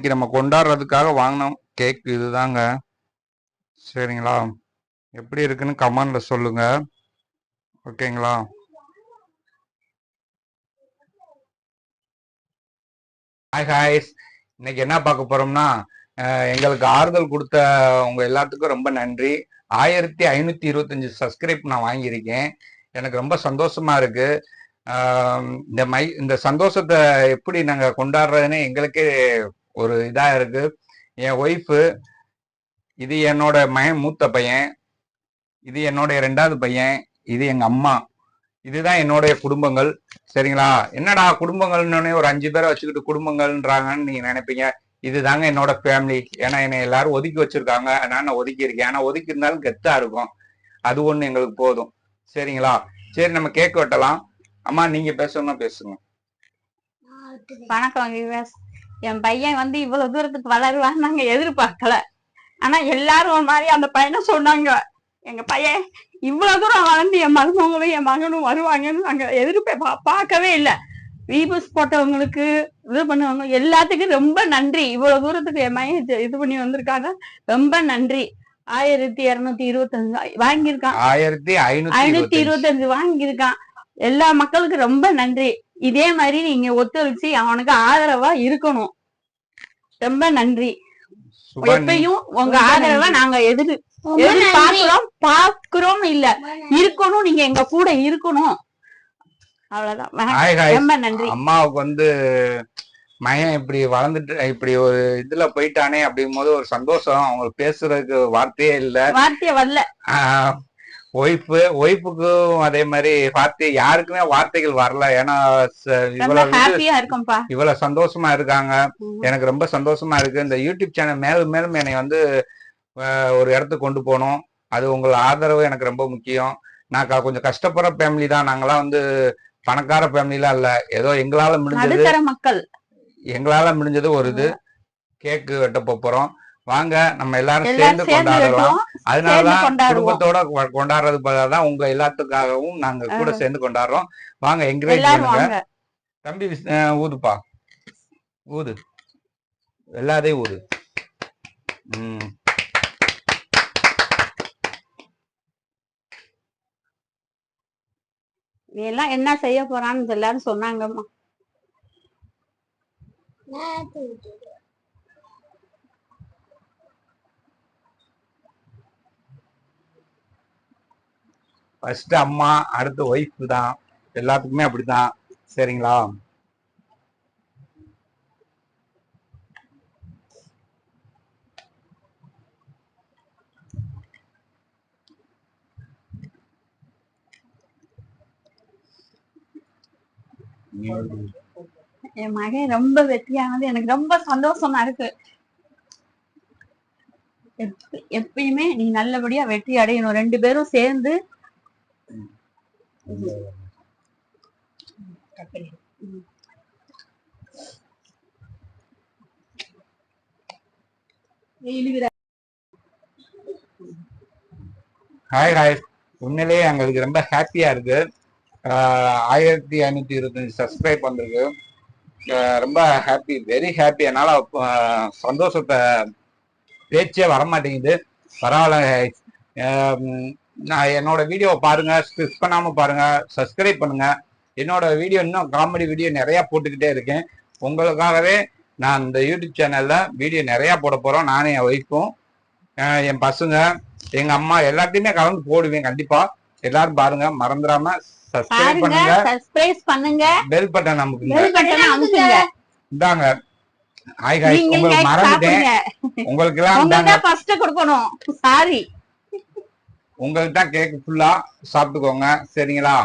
இன்னைக்கு நம்ம கொண்டாடுறதுக்காக வாங்கினோம் கேக் இதுதாங்க. சரிங்களா? எப்படி இருக்குன்னு கமெண்ட்ல சொல்லுங்க. ஓகேங்களா? ஹாய் ஹாய்ஸ் இன்னைக்கு என்ன பார்க்க போறோம்னா எங்களுக்கு ஆறுதல் கொடுத்த உங்க எல்லாத்துக்கும் ரொம்ப நன்றி. ஆயிரத்தி ஐநூத்தி இருபத்தஞ்சு சப்ஸ்கிரைப் நான் வாங்கியிருக்கேன். எனக்கு ரொம்ப சந்தோஷமா இருக்கு. இந்த மை இந்த சந்தோஷத்தை எப்படி நாங்க கொண்டாடுறதுன்னு எங்களுக்கே ஒரு இதா இருக்கு. என் ஒய்ஃபு இது என்னோட மகன் மூத்த பையன். இது என்னோட ரெண்டாவது பையன். இது எங்க அம்மா. இதுதான் என்னுடைய குடும்பங்கள். சரிங்களா? என்னடா குடும்பங்கள்னு ஒரு அஞ்சு பேரை வச்சுக்கிட்டு குடும்பங்கள்ன்றாங்கன்னு நீங்க நினைப்பீங்க. இதுதாங்க என்னோட ஃபேமிலி ஏன்னா என்னை எல்லாரும் ஒதுக்கி வச்சிருக்காங்க. அதனால நான் ஒதுக்கி இருக்கேன் ஏன்னா ஒதுக்கி இருந்தாலும் கெத்தா இருக்கும். அது ஒண்ணு எங்களுக்கு போதும். சரிங்களா? சரி நம்ம கேக் வெட்டலாம். அம்மா நீங்க பேசணும்னா பேசுங்க. வணக்கம் விவேஸ் என் பையன் வந்து இவ்வளவு தூரத்துக்கு வளருவான்னு நாங்க எதிர்பார்க்கல. ஆனா எல்லாரும் ஒரு மாதிரி அந்த பையனை சொன்னாங்க. எங்க பையன் இவ்வளவு தூரம் வளர்ந்து என் மருமகளும் என் மகனும் வருவாங்கன்னு நாங்க எதிர்ப்பே பார்க்கவே இல்லை. வீபஸ் போட்டவங்களுக்கு இது பண்ணவங்க எல்லாத்துக்கும் ரொம்ப நன்றி. இவ்வளவு தூரத்துக்கு என் மகன் இது- பண்ணி வந்திருக்காங்க. ரொம்ப நன்றி. ஆயிரத்தி இருநூத்தி இருபத்தஞ்சு வாங்கியிருக்கான். ஆயிரத்தி ஐநூத்தி ஐநூத்தி இருபத்தஞ்சு. வாங்கியிருக்கான். எல்லா மக்களுக்கும் ரொம்ப நன்றி. இதே மாதிரி நீங்க ஒத்துழைச்சு அவனுக்கு ஆதரவா இருக்கணும். ரொம்ப நன்றி. எப்பயும் உங்க ஆதரவை. நாங்க எதிர். எதிர்பார்க்கிறோம் பார்க்கிறோம் இல்ல. இருக்கணும் நீங்க எங்க கூட இருக்கணும். அவ்வளவுதான். ரொம்ப நன்றி. அம்மாவுக்கு வந்து மகன் இப்படி வளர்ந்துட்டு இப்படி ஒரு இதுல போயிட்டானே அப்படிங்கும் போது ஒரு சந்தோஷம். அவங்களுக்கு பேசுறதுக்கு வார்த்தையே இல்ல. வார்த்தைய வரல. ஒய்ஃபு ஒய்ஃபுக்கும் அதே மாதிரி வார்த்தை யாருக்குமே வார்த்தைகள் வரல. ஏன்னா இவ்வளவு இவ்வளவு சந்தோஷமா இருக்காங்க. எனக்கு ரொம்ப சந்தோஷமா இருக்கு. இந்த யூடியூப் சேனல் மேலும் மேலும் என்னை வந்து ஒரு இடத்துக்கு கொண்டு போகணும். அது உங்கள் ஆதரவு எனக்கு ரொம்ப முக்கியம். நான் கொஞ்சம் கஷ்டப்படுற ஃபேமிலி தான். நாங்களாம் வந்து பணக்கார ஃபேமிலிலாம் இல்ல. ஏதோ எங்களால முடிஞ்சது மக்கள். எங்களால முடிஞ்சது ஒரு இது. கேக்கு வெட்ட போறோம். வாங்க நம்ம எல்லாரும் சேர்ந்து கொண்டாடலாம். வெட்டுவோம் அதனாலதான். குடும்பத்தோட கொண்டாடுறது தான் உங்க எல்லாத்துக்காகவும் நாங்க கூட சேர்ந்து கொண்டாடுறோம். வாங்க என்கரேஜ் எல்லாரும் பண்ணுங்க தம்பி ஊதுப்பா. ஊது. எல்லாத்தையும் ஊது. ம். நீ எல்லாம் என்ன செய்ய போறான்னு எல்லாரும் சொன்னாங்கம்மா. ஃபர்ஸ்ட் அம்மா அடுத்து ஒய்ஃப் தான். எல்லாத்துக்குமே அப்படிதான் சரிங்களா? என் மகன் ரொம்ப வெற்றியானது எனக்கு ரொம்ப சந்தோஷமா இருக்கு. எப்பயுமே நீ நல்லபடியா வெற்றி அடையணும். ரெண்டு பேரும் சேர்ந்து ஹாய் ஹாய் உண்மையிலேயே எங்களுக்கு ரொம்ப ஹாப்பியா இருக்கு. ஆஹ் ஆயிரத்தி ஐநூத்தி இருபத்தஞ்சு சப்ஸ்கிரைப் வந்திருக்கு. ரொம்ப ஹாப்பி வெரி ஹாப்பி என்னால சந்தோஷத்தை பேச்சே வரமாட்டேங்குது. பரவாயில்ல நான் என்னோட வீடியோவை பாருங்க ஸ்கிப் பண்ணாம பாருங்க சப்ஸ்கிரைப் பண்ணுங்க. என்னோட வீடியோ இன்னும் காமெடி வீடியோ நிறைய போட்டுக்கிட்டே இருக்கேன். உங்களுக்காகவே நான் இந்த யூடியூப் சேனல்ல வீடியோ நிறைய போட போறோம். நானும் என் ஒய்ஃபும் என் பசங்க எங்க அம்மா எல்லாத்தையுமே கலந்து போடுவேன் கண்டிப்பா. எல்லாரும் பாருங்க மறந்துடாம சப்ஸ்கிரைப் பண்ணுங்க. சப்ஸ்கிரைப் பண்ணுங்க. பெல் பட்டன் நமக்கு பெல் பட்டனை அமுக்குங்க. இந்தாங்க. ஹாய் ஹாய் நீங்க உங்களுக்கு கேக் மறந்துட்டேன். உங்களுக்கு எல்லாம் ஃபர்ஸ்ட் கொடுக்கணும். சாரி உங்களுக்கு தான் கேக்கு ஃபுல்லா சாப்பிட்டுக்கோங்க. சரிங்களா?